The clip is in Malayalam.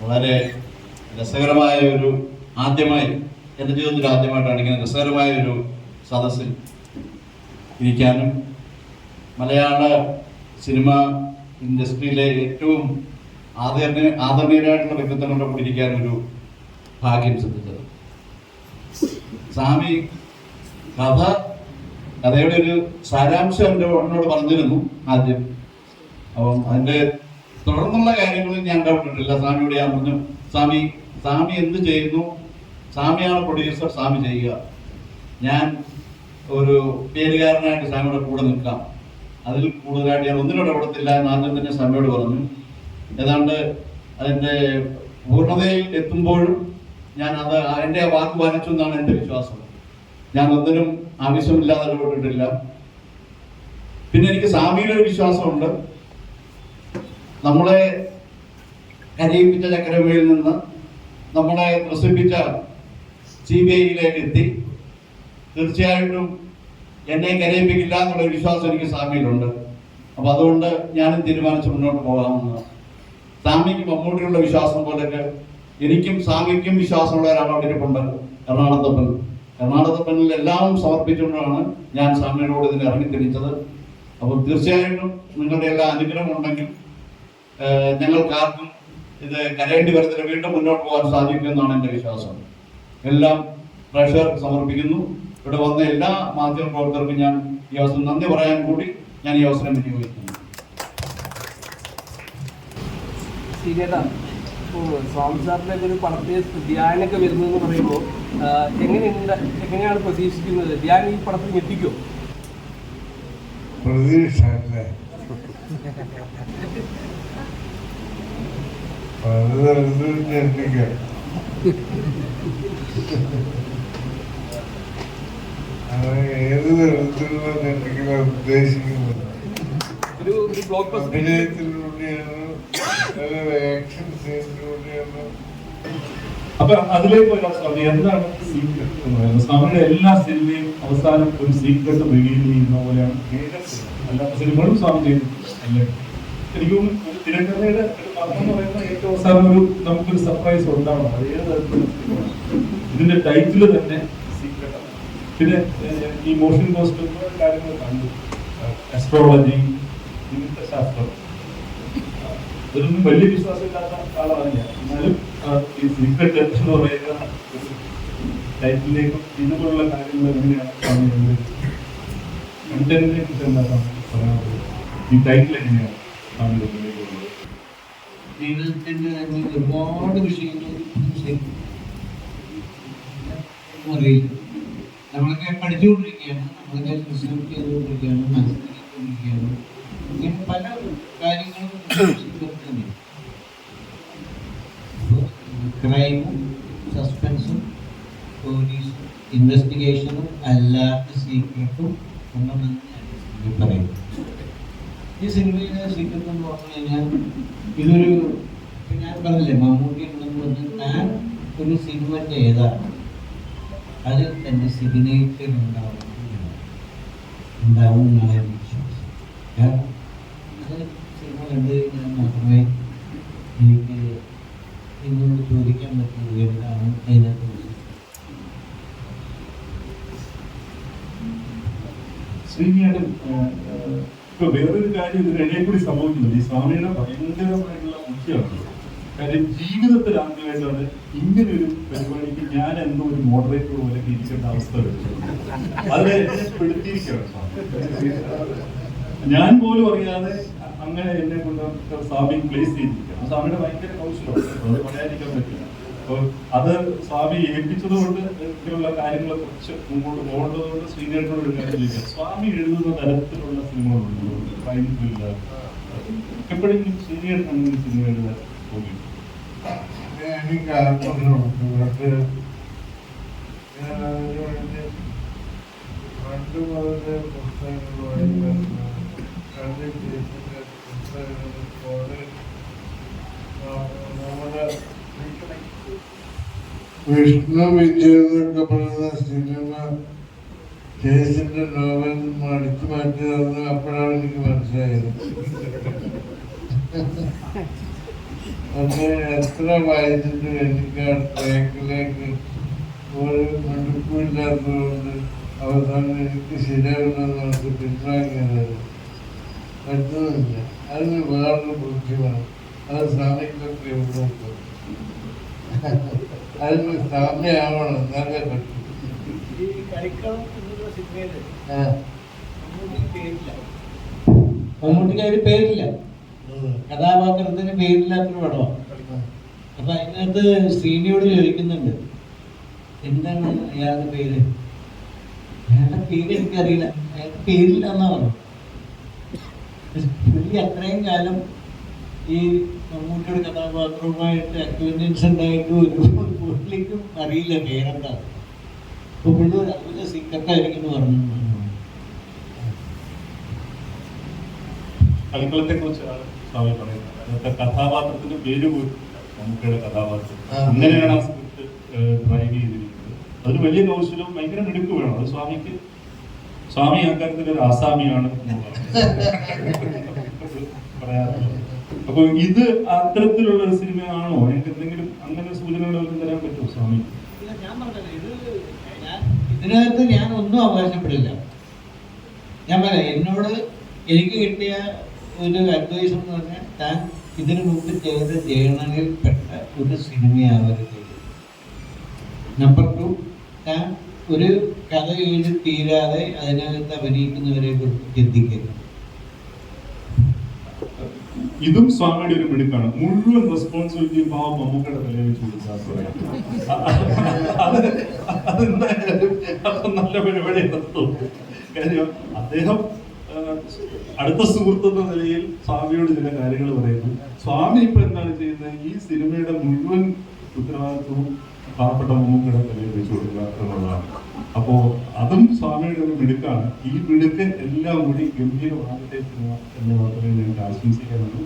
വളരെ രസകരമായ ഒരു ആദ്യമായി എന്റെ ജീവിതത്തിൽ ആദ്യമായിട്ടാണ് ഇങ്ങനെ രസകരമായ ഒരു സദസ്സിൽ ഇരിക്കാനും. മലയാള സിനിമ ഇൻഡസ്ട്രിയിലെ ഏറ്റവും ആദരണീയ ആദരണീയരായിട്ടുള്ള വ്യക്തിത്വങ്ങളുടെ കൂടി ഇരിക്കാൻ ഒരു ഭാഗ്യം ശ്രദ്ധിച്ചത് സ്വാമി കഥ കഥയുടെ ഒരു സാരാംശം എന്റെ എന്നോട് പറഞ്ഞിരുന്നു ആദ്യം. അപ്പം അതിന്റെ തുടർന്നുള്ള കാര്യങ്ങളിൽ ഞാൻ ഇടപെട്ടിട്ടില്ല സ്വാമിയോട് ഞാൻ പറഞ്ഞു സ്വാമി സ്വാമി എന്ത് ചെയ്യുന്നു? സ്വാമിയാണ് പ്രൊഡ്യൂസർ സ്വാമി ചെയ്യുക. ഞാൻ ഒരു പേരുകാരനായിട്ട് സ്വാമിയുടെ കൂടെ നിൽക്കാം. അതിൽ കൂടുതലായിട്ട് ഞാൻ ഒന്നിനും ഇടപെടത്തില്ല എന്ന് ആദ്യം തന്നെ സ്വാമിയോട് പറഞ്ഞു. ഏതാണ്ട് അതിന്റെ പൂർണതയിൽ എത്തുമ്പോഴും ഞാൻ അത് എന്റെ വാക്ക് വാങ്ങിച്ചു എന്നാണ് എന്റെ വിശ്വാസം. ഞാൻ ഒന്നിനും ആവശ്യമില്ലാതെ ഇടപെട്ടിട്ടില്ല. പിന്നെ എനിക്ക് സ്വാമിയുടെ ഒരു വിശ്വാസമുണ്ട്. നമ്മളെ കരയിപ്പിച്ച ചക്രവേളിൽ നിന്ന് നമ്മളെ പ്രസിപ്പിച്ച സി ബി ഐയിലേക്ക് എത്തി. തീർച്ചയായിട്ടും എന്നെ കരയിപ്പിക്കില്ല എന്നുള്ള വിശ്വാസം എനിക്ക് സ്വാമിയിലുണ്ട് അപ്പൊ അതുകൊണ്ട് ഞാനും തീരുമാനിച്ച് മുന്നോട്ട് പോകാമെന്ന് സ്വാമിക്ക് മമ്മൂട്ടിയുള്ള വിശ്വാസം പോലെയൊക്കെ എനിക്കും സ്വാമിക്കും വിശ്വാസമുള്ള ഒരാൾ ഇരിപ്പുണ്ട് എറണാകുളത്തപ്പൻ എറണാകുളത്തപ്പനിൽ എല്ലാം സമർപ്പിച്ചുകൊണ്ടാണ് ഞാൻ സ്വാമിയോട് ഇതിന് ഇറങ്ങിത്തിരിച്ചത് അപ്പോൾ തീർച്ചയായിട്ടും നിങ്ങളുടെ എല്ലാ അനുഗ്രഹം ഉണ്ടെങ്കിൽ ഞങ്ങൾക്കാർക്കും ഇത് കരയേണ്ടി വരുന്നതിന് വീണ്ടും മുന്നോട്ട് പോകാൻ സാധിക്കും എന്നാണ് എന്റെ വിശ്വാസം. എല്ലാം പ്രേക്ഷകർക്ക് സമർപ്പിക്കുന്നു. ഇവിടെ വന്ന എല്ലാ മാധ്യമ പ്രവർത്തകർക്കും ഞാൻ ഈ അവസരം നന്ദി പറയാൻ കൂടി ഞാൻ ഈ അവസരം വിനിയോഗിക്കുന്നു. സ്വാമി സാറിന്റെ ഒരു പടത്തിൽ ധ്യാനൊക്കെ വരുന്നതെന്ന് പറയുമ്പോൾ എങ്ങനെയുണ്ട് എങ്ങനെയാണ് പ്രതീക്ഷിക്കുന്നത്? ധ്യാൻ ഈ പടത്തിൽ ഞെട്ടിക്കോ? പ്രതീക്ഷ ഞെട്ടിക്കാം ഏത് തരത്തിലുള്ള ഉദ്ദേശിക്കുന്നത് അഭിനയത്തിലൂടെയാണ് ഒരു ആക്ഷൻ സീനിലൂടെയാണ് അപ്പൊ അതിലേക്ക് സ്വാമി എന്താണ് സീക്രട്ട് എന്ന് പറയുന്നത്? സ്വാമിയുടെ എല്ലാ സിനിമയും അവസാനം ഒരു സീക്രട്ട് റിവീൽ ചെയ്യുന്ന പോലെയാണ് എല്ലാ സിനിമകളും സ്വാമി ചെയ്തിട്ടുണ്ട്. അല്ലേ? എനിക്ക് തോന്നുന്നു ഒരു തിരക്കഥയുടെ ഒരു പദം എന്ന് ഏറ്റവും ഒരു നമുക്കൊരു സർപ്രൈസ് ഉണ്ടാവണം. അത് ഏത് ഇതിന്റെ ടൈറ്റിൽ തന്നെ സീക്രട്ട് ആണ്. പിന്നെ ഈ മോഷൻ കോസ്റ്റ് ഒരുപാട് കാര്യങ്ങൾ കണ്ടു. അസ്ട്രോളജി നിമിത്തശാസ്ത്രം. ഇതൊന്നും വലിയ വിശ്വാസമില്ലാത്ത ആളാണ് ഞാൻ. എന്നാലും ഈ സീക്രട്ട് എന്ന് പറയുന്ന ടൈറ്റിലേക്കും ഇതുപോലുള്ള കാര്യങ്ങൾ എങ്ങനെയാണ് കണ്ടന്റിനെ കുറിച്ച് എന്താ പറയാനുള്ളത്? ഈ ടൈറ്റിൽ എങ്ങനെയാണ് സ്വാമി ജീവിതത്തിന്റെ തന്നെ ഒരുപാട് വിഷയങ്ങൾ ഒന്നും അറിയില്ല നമ്മളൊക്കെ പഠിച്ചുകൊണ്ടിരിക്കുകയാണ്. നമ്മളൊക്കെ റിസർച്ച് ചെയ്തുകൊണ്ടിരിക്കുകയാണ്. മനസ്സിലാക്കിക്കൊണ്ടിരിക്കുകയാണ്. ഇങ്ങനെ പല കാര്യങ്ങളും തന്നെ ക്രൈമും സസ്പെൻസും പോലീസും ഇൻവെസ്റ്റിഗേഷനും അല്ലാത്ത സീക്രട്ടും ഉണ്ടെന്നാണ് ഞാൻ പറയുന്നത് ഈ സിനിമയിലെ സീക്രട്ട് എന്ന് പറഞ്ഞു കഴിഞ്ഞാൽ ഇതൊരു ഞാൻ പറഞ്ഞില്ലേ മമ്മൂട്ടി പറഞ്ഞാൽ ഞാൻ ഒരു സിനിമന്റെ ഏതാണ് അതിൽ തന്റെ സിഗ്നേച്ചർ ഉണ്ടാവും ഉണ്ടാവും എന്നാണ് എന്റെ വിശ്വാസം കാരണം അത് സിനിമ കണ്ടു കഴിഞ്ഞാൽ മാത്രമേ എനിക്ക് നിങ്ങളോട് ചോദിക്കാൻ പറ്റുള്ളൂ എന്താണ് ഉള്ളത്. ശ്രീനിയുടെ ഇപ്പൊ വേറൊരു കാര്യം ഇതിനിടയിൽ കൂടി സംഭവിക്കുന്നുണ്ട്. ഈ സ്വാമിയുടെ ഭയങ്കരമായിട്ടുള്ള മുഖ്യമാണ് കാര്യം ജീവിതത്തിൽ ആദ്യമായിട്ടാണ് ഇങ്ങനെ പരിപാടിക്ക് ഞാൻ എന്തോ ഒരു മോഡറേറ്റർ പോലെ ഇരിക്കേണ്ട അവസ്ഥ അതിനെ ഞാൻ പോലും അറിയാതെ അങ്ങനെ എന്നെ കൊണ്ട് സ്വാമി പ്ലേസ് ചെയ്തിരിക്കുകയാണ്. സ്വാമിയുടെ ഭയങ്കര കൗശലമാണ്. അത് പറയാതിരിക്കാൻ പറ്റില്ല. അപ്പോൾ അത് സ്വാമി ഏൽപ്പിച്ചത് കൊണ്ട് ഇങ്ങനെയുള്ള കാര്യങ്ങളെ കുറച്ച് മുമ്പോട്ട് പോകേണ്ടത് കൊണ്ട് ശ്രീനേട്ടനോട് ഒരു കാര്യം സ്വാമി എഴുതുന്ന തരത്തിലുള്ള സിനിമകളുണ്ട്? എപ്പോഴെങ്കിലും ശ്രീനേട്ടൻ അങ്ങനെ സിനിമ എഴുതാൻ തോന്നി എനിക്ക് മുതലേ പുസ്തകങ്ങൾ വിഷ്ണു വിജയ് എന്നൊക്കെ പറയുന്ന സിനിമ ജയസിന്റെ നോവൽ അടിച്ചു മാറ്റിയതെന്ന് അപ്പോഴാണ് എനിക്ക് മനസ്സിലായത്. പക്ഷേ എത്ര വായിച്ചിട്ട് എനിക്ക് ആ ട്രാക്കിലേക്ക് ഒരു മടുപ്പില്ലാത്തതുകൊണ്ട് അവസാനം എനിക്ക് ശരിയാവില്ലെന്ന് പറഞ്ഞ് പിന്വാങ്ങിയത് പറ്റുന്നില്ല. അതിന് വേറൊരു ബുദ്ധിമാണ് അത് സ്വാമിക്കൊക്കെ എവിടെ അതിന് സമയമാവണം. എന്നാലേ പറ്റും. ഈ കളിക്കളം എന്നുള്ള സിനിമയിൽ ആ. മമ്മൂട്ടിക്ക് പേരില്ല. മമ്മൂട്ടിക്ക് അതിന് പേരില്ല. കഥാപാത്രത്തിന് പേരില്ലാത്തൊരു പടമാണ് അപ്പൊ അതിനകത്ത് ശ്രീനിയോട് ചോദിക്കുന്നുണ്ട്. എന്താണ് അയാളുടെ പേര്? അയാളുടെ പേര് എനിക്കറിയില്ല. അയാളുടെ പേരില്ല എന്നാ പറഞ്ഞു പുള്ളി അത്രയും കാലം ഈ മമ്മൂട്ടിയുടെ കഥാപാത്രവുമായിട്ട് അക്വന്റൻസ് ഉണ്ടായിട്ട് ഒരു പുള്ളിക്കും അറിയില്ല പേരെന്താ. അപ്പൊ പുള്ളി ഒരു അത്ഭുത എന്ന് പറഞ്ഞു. കളിക്കളത്തെ കുറിച്ചാണ് സ്വാമി പറയുന്നത്. അതിനകത്തെ കഥാപാത്രത്തിന്റെ പേര് പോയിട്ടില്ല. നമുക്കുടെ കഥാപാത്രം. അങ്ങനെയാണ് ആ സ്ക്രിപ്റ്റ് ഡ്രൈവ് ചെയ്തിരിക്കുന്നത്. അതൊരു വലിയ കൗശലവും ഭയങ്കര മിടുക്ക് വേണം. അത് സ്വാമിക്ക് സ്വാമി അക്കാര്യത്തിൽ ഒരു ആസാമിയാണ് പറയാറുള്ളത് അപ്പൊ ഇത് അത്തരത്തിലുള്ള ഒരു സിനിമയാണോ? എനിക്ക് എന്തെങ്കിലും അങ്ങനെ വല്ലതും തരാൻ പറ്റുമോ സ്വാമി? ഇതിനകത്ത് ഞാൻ ഒന്നും അവകാശപ്പെടില്ല. ഞാൻ പറയാം എന്നോട് എനിക്ക് കിട്ടിയ ഒരു അഡ്വൈസ് എന്ന് പറഞ്ഞാൽ താൻ ഇതിനു മുമ്പ് ചെയ്ത ജേണലിൽ പെട്ട ഒരു സിനിമയാവരുത്. നമ്പർ ടു താൻ ഒരു കഥ എഴുതി തീരാതെ അതിനകത്ത് അഭിനയിക്കുന്നവരെ കുറിച്ച് ചിന്തിക്കരുത്. ഇതും സ്വാമിയുടെ ഒരു മിടുക്കാണ് മുഴുവൻ റെസ്പോൺസിബിലിറ്റിയും പാവം മമ്മൂക്കയുടെ തലയിൽ വെച്ച് കൊടുക്കാൻ അത് അതെന്തായാലും നല്ല പരിപാടി കാര്യം അദ്ദേഹം അടുത്ത സുഹൃത്ത് എന്ന നിലയിൽ സ്വാമിയോട് ചില കാര്യങ്ങൾ പറയുന്നു. സ്വാമി ഇപ്പൊ എന്താണ് ചെയ്യുന്നത്? ഈ സിനിമയുടെ മുഴുവൻ ഉത്തരവാദിത്വവും പാവപ്പെട്ട മമ്മൂക്കയുടെ തലയിൽ വെച്ച് കൊടുക്കുക എന്നുള്ളതാണ്. അപ്പോ അതും സ്വാമിയുടെ ഒരു മിടുക്കാണ്. ഈ മിടുക്ക് എല്ലാം കൂടി ഗംഭീരമാകട്ടെ എന്ന് മാത്രമേ ഞങ്ങൾക്ക് ആശംസിക്കാനുള്ളൂ.